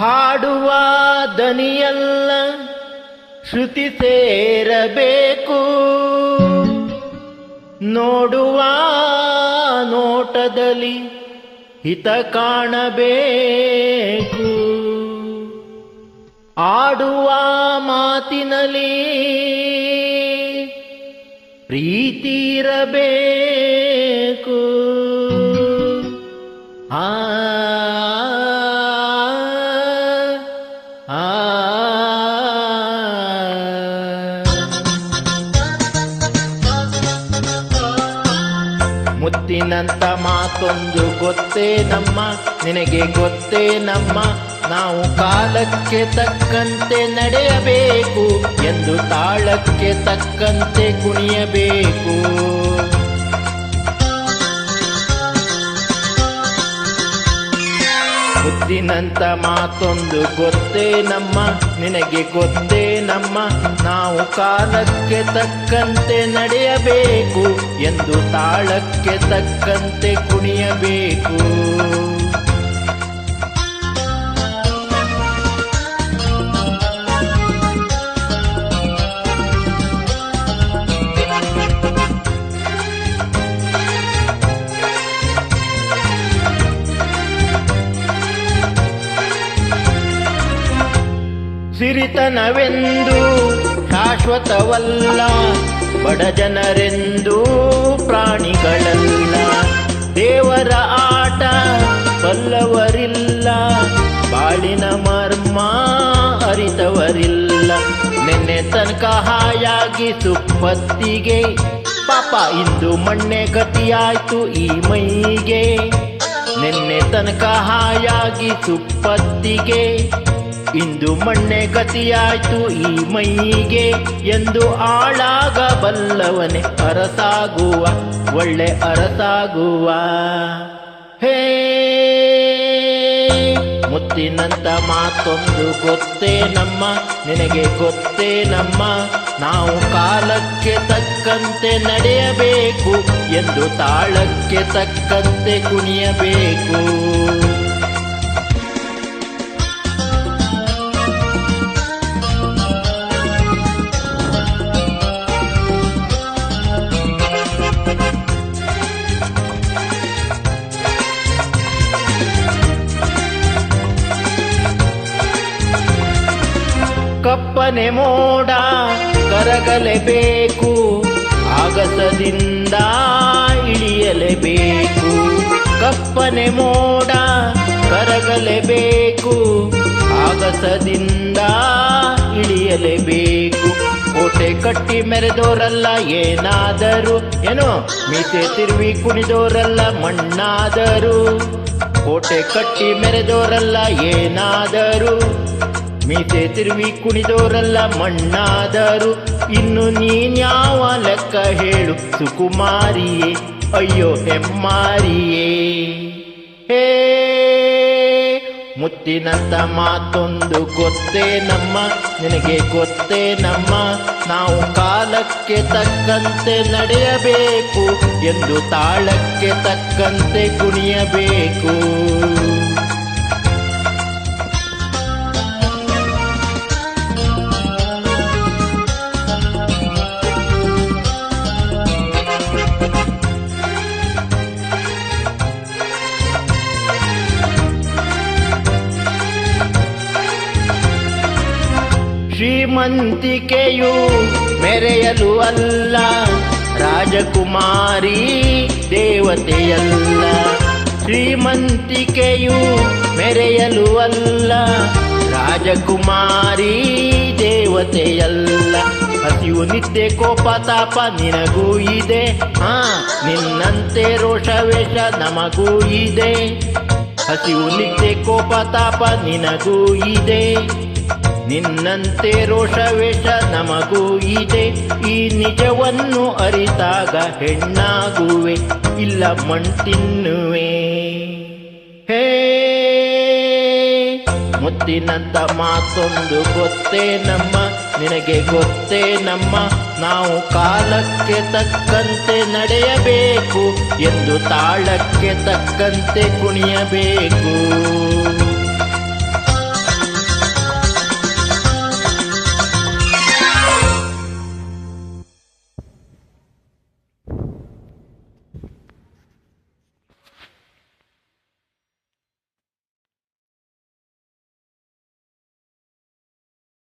ಹಾಡುವ ದನಿಯಲ್ಲ ಶ್ರುತಿ ಸೇರಬೇಕು. ನೋಡುವ ನೋಟದಲ್ಲಿ ಹಿತ ಕಾಣಬೇಕು. ಆಡುವ ಮಾತಿನಲ್ಲಿ ಪ್ರೀತಿ ಇರಬೇಕು. ಆ ಆ ಮುತ್ತಿನಂತ ಮಾತೊಂದು ಗೊತ್ತೇ ನಮ್ಮ. ನಿನಗೆ ಗೊತ್ತೇ ನಮ್ಮ. ನಾವು ಕಾಲಕ್ಕೆ ತಕ್ಕಂತೆ ನಡೆಯಬೇಕು. ಎಂದು ತಾಳಕ್ಕೆ ತಕ್ಕಂತೆ ಕುಣಿಯಬೇಕು. ಮುತ್ತಿನಂತ ಮಾತೊಂದು ಗೊತ್ತೇ ನಮ್ಮ. ನಿನಗೆ ಗೊತ್ತೇ ನಮ್ಮ. ನಾವು ಕಾಲಕ್ಕೆ ತಕ್ಕಂತೆ ನಡೆಯಬೇಕು. ಎಂದು ತಾಳಕ್ಕೆ ತಕ್ಕಂತೆ ಕುಣಿಯಬೇಕು. ಸಿರಿತನವೆಂದು ಶಾಶ್ವತವಲ್ಲ ಬಡ ಜನರೆಂದು ಪ್ರಾಣಿಗಳಲ್ಲ. ದೇವರ ಆಟ ಬಲ್ಲವರಿಲ್ಲ. ಬಾಳಿನ ಮರ್ಮ ಅರಿತವರಿಲ್ಲ. ನಿನ್ನೆ ತನಕ ಹಾಯಾಗಿ ಸುಪ್ಪತ್ತಿಗೆ. ಪಾಪ ಇಂದು ಮಣ್ಣೆ ಗತಿಯಾಯ್ತು ಈ ಮೈಗೆ. ನಿನ್ನೆ ತನಕ ಹಾಯಾಗಿ ಸುಪ್ಪತ್ತಿಗೆ. ಇಂದು ಮಣ್ಣೆ ಗತಿಯಾಯ್ತು ಈ ಮೈಗೆ ಎಂದು ಆಳಾಗಬಲ್ಲವನೇ ಅರಸಾಗುವ, ಒಳ್ಳೆ ಅರಸಾಗುವ. ಹೇ, ಮುತ್ತಿನಂತ ಮಾತೊಂದು ಗೊತ್ತೇ ನಮ್ಮ, ನಿನಗೆ ಗೊತ್ತೇ ನಮ್ಮ. ನಾವು ಕಾಲಕ್ಕೆ ತಕ್ಕಂತೆ ನಡೆಯಬೇಕು ಎಂದು ತಾಳಕ್ಕೆ ತಕ್ಕಂತೆ ಕುಣಿಯಬೇಕು. ಕಪ್ಪನೆ ಮೋಡ ಕರಗಲೇಬೇಕು. ಆಗಸದಿಂದ ಇಳಿಯಲೇಬೇಕು. ಕಪ್ಪನೆ ಮೋಡ ಕರಗಲೇಬೇಕು. ಆಗಸದಿಂದ ಇಳಿಯಲೇಬೇಕು. ಕೋಟೆ ಕಟ್ಟಿ ಮೆರೆದೋರಲ್ಲ ಏನಾದರೂ? ಏನೋ? ಮೀಸೆ ತಿರುವಿ ಕುಣಿದೋರಲ್ಲ ಮಣ್ಣಾದರು? ಕೋಟೆ ಕಟ್ಟಿ ಮೆರೆದೋರಲ್ಲ ಏನಾದರೂ? ಮೀಸೆ ತಿರುವಿ ಕುಣಿದೋರಲ್ಲ ಮಣ್ಣಾದರು. ಇನ್ನು ನೀನ್ಯಾವ ಲೆಕ್ಕ ಹೇಳು? ಸುಕುಮಾರಿಯೇ, ಅಯ್ಯೋ ಹೆಮ್ಮಾರಿಯೇ. ಹೇ, ಮುತ್ತಿನಂತ ಮಾತೊಂದು ಗೊತ್ತೇ ನಮ್ಮ. ನಿನಗೆ ಗೊತ್ತೇ ನಮ್ಮ. ನಾವು ಕಾಲಕ್ಕೆ ತಕ್ಕಂತೆ ನಡೆಯಬೇಕು. ಎಂದು ತಾಳಕ್ಕೆ ತಕ್ಕಂತೆ ಕುಣಿಯಬೇಕು. ಶ್ರೀಮಂತಿಕೆಯು ಮೆರೆಯಲು ಅಲ್ಲ. ರಾಜಕುಮಾರಿ ದೇವತೆಯಲ್ಲ. ಶ್ರೀಮಂತಿಕೆಯು ಮೆರೆಯಲು ಅಲ್ಲ. ರಾಜಕುಮಾರಿ ದೇವತೆಯಲ್ಲ. ಹಸಿವು ನಿದ್ದೆ, ಕೋಪ, ತಾಪ ನಿನಗೂ ಇದೆ. ಹಾ, ನಿನ್ನಂತೆ ರೋಷವೇಷ ನಮಗೂ ಇದೆ. ಹಸಿವು ನಿದ್ದೆ, ಕೋಪ, ತಾಪ ನಿನಗೂ ಇದೆ. ನಿನ್ನಂತೆ ರೋಷವೇಷ ನಮಗೂ ಇದೆ. ಈ ನಿಜವನ್ನು ಅರಿತಾಗ ಹೆಣ್ಣಾಗುವೆ, ಇಲ್ಲ ಮಣ್ತಿನ್ನುವೆ ಹೇ ಮುತ್ತಿನಂತ ಮಾತೊಂದು ಗೊತ್ತೇ ನಮ್ಮ, ನಿನಗೆ ಗೊತ್ತೇ ನಮ್ಮ. ನಾವು ಕಾಲಕ್ಕೆ ತಕ್ಕಂತೆ ನಡೆಯಬೇಕು, ಎಂದು ತಾಳಕ್ಕೆ ತಕ್ಕಂತೆ ಕುಣಿಯಬೇಕು.